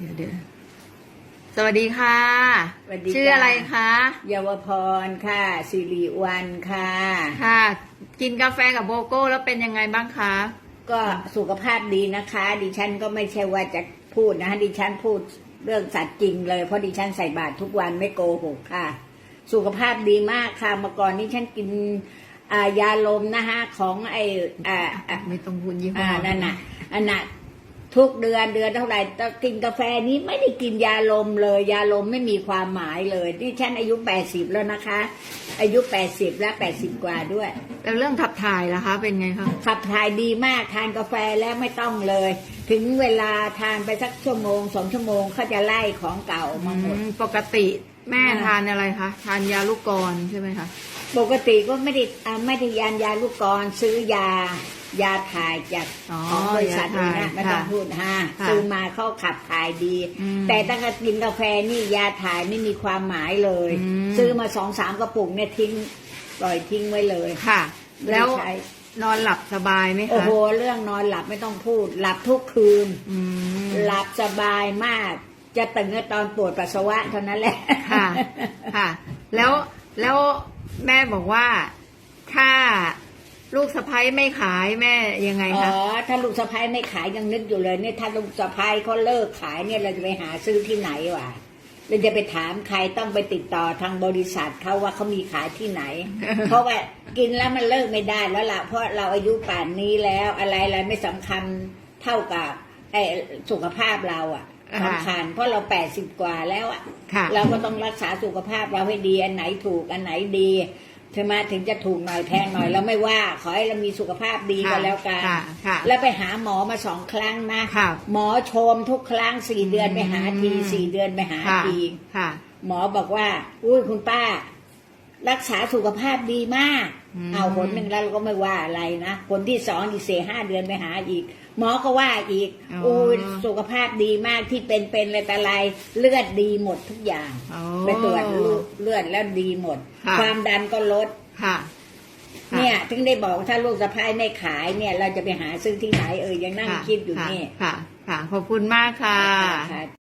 เดี๋ยวเดี๋ยวสวัสดีค่ะ สวัสดีชื่ออะไรคะเยาวพรค่ะสิริวันค่ะ ค่ะ กินกาแฟกับโบโก้แล้วเป็นยังไงบ้างคะก็สุขภาพดีนะคะ ดิฉันก็ไม่ใช่ว่าจะพูดนะคะดิฉันพูดเรื่องสัตว์จริงเลย เพราะดิฉันใส่บาตรทุกวันไม่โกหกค่ะ สุขภาพดีมากค่ะเมื่อก่อนนี้ฉันกินอ่ายาลมนะคะของไออ่าอ่าไม่ต้องพูดยี่ห้ออ่าอนั่นน่ะอันน่ะ ทุกเดือนเดือนเท่าไหร่ต้องกินกาแฟนี้ไม่ได้กินยาลมเลย ยาลมไม่มีความหมายเลยนี่ฉันอายุแปดสิบแล้วนะคะ อายุแปดสิบและแปดสิบกว่าด้วย แล้วเรื่องขับถ่ายล่ะคะ เป็นไงคะขับถ่ายดีมากทานกาแฟแล้วไม่ต้องเลย ถึงเวลาทานไปสักชั่วโมงสองชั่วโมงเขาจะไล่ของเก่ามาหมดอืมปกติแม่อ่าทานอะไรคะทานยาลูกกรอนใช่ไหมคะปกติก็ไม่ได้อ่าไม่ได้ยานยาลูกกรอนซื้อยา ยาถ่ายจากอ๋อของบริษัทยานี้ถ่ายนะไม่ต้องค่ะพูดฮะค่ะซื้อมาเข้าขับถ่ายดี อืมแต่ตั้งแต่กินกาแฟนี่ยาถ่ายไม่มีความหมายเลย อืม ซื้อมาสองสามกระปุกเนี่ยทิ้งปล่อยทิ้งไว้เลยค่ะไม่ได้แล้วใช้นอนหลับสบายไหมโอ้คะโหเรื่องนอนหลับไม่ต้องพูด หลับทุกคืน อืม หลับสบายมาก จะตื่นก็ตอนปวดปัสสาวะเท่านั้นแหละ ค่ะ ค่ะ แล้ว แล้วแม่บอกว่า ถ้า ลูกสะพ้ยไม่ขายแม่ยังไงอ๋อคะถ้าลูกสะพ้ายไม่ขายยังนึกอยู่เลยเนี่ยถ้าลูกสะพ้ายเขาเลิกขายเนี่ยเราจะไปหาซื้อที่ไหนวะเราจะไปถามใครต้องไปติดต่อทางบริษัทเขาว่าเขามีขายที่ไหน เพราะว่ากินแล้วมันเลิกไม่ได้แล้วล่ะเพราะเราอายุป่านนี้แล้วอะไรอะไรไม่สำคัญเท่ากับไอ้สุขภาพเราอะอ่าสำคัญเพราะเราแปดสิบกว่าแล้วอะ ค่ะ เราก็ต้องรักษาสุขภาพเราให้ดีอันไหนถูกอันไหนดี ใช่ไหมถึงจะถูกหน่อยแพงหน่อยเราไม่ว่า ขอให้เรามีสุขภาพดีก็แล้วกันค่ะค่ะ แล้วไปหาหมอมาสองครั้งนะค่ะหมอชมทุกครั้งสี่เดือนไปหาทีอืมสี่เดือนไปหาค่ะที ค่ะ หมอบอกว่า อุ้ยคุณป้า รักษาสุขภาพดีมากอืมเอาคนหนึ่งแล้วเราก็ไม่ว่าอะไรนะคนที่สองอีกสี่ห้าเดือนไปหาอีก หมอก็ว่าอีกอุ้ยสุขภาพดีมากที่เป็นเป็นอะไรแต่อะไรเลือดดีหมดทุกอย่างโอ้ไปตรวจเลือดแล้วดีหมดค่ะความดันก็ลดค่ะค่ะเนี่ยถึงได้บอกว่าถ้าลูกสะพ้ายไม่ขายเนี่ย เราจะไปหาซื้อที่ไหนเออยังนั่งค่ะคิดอยู่ค่ะนี่ค่ะ ค่ะ ขอบคุณมากค่ะค่ะ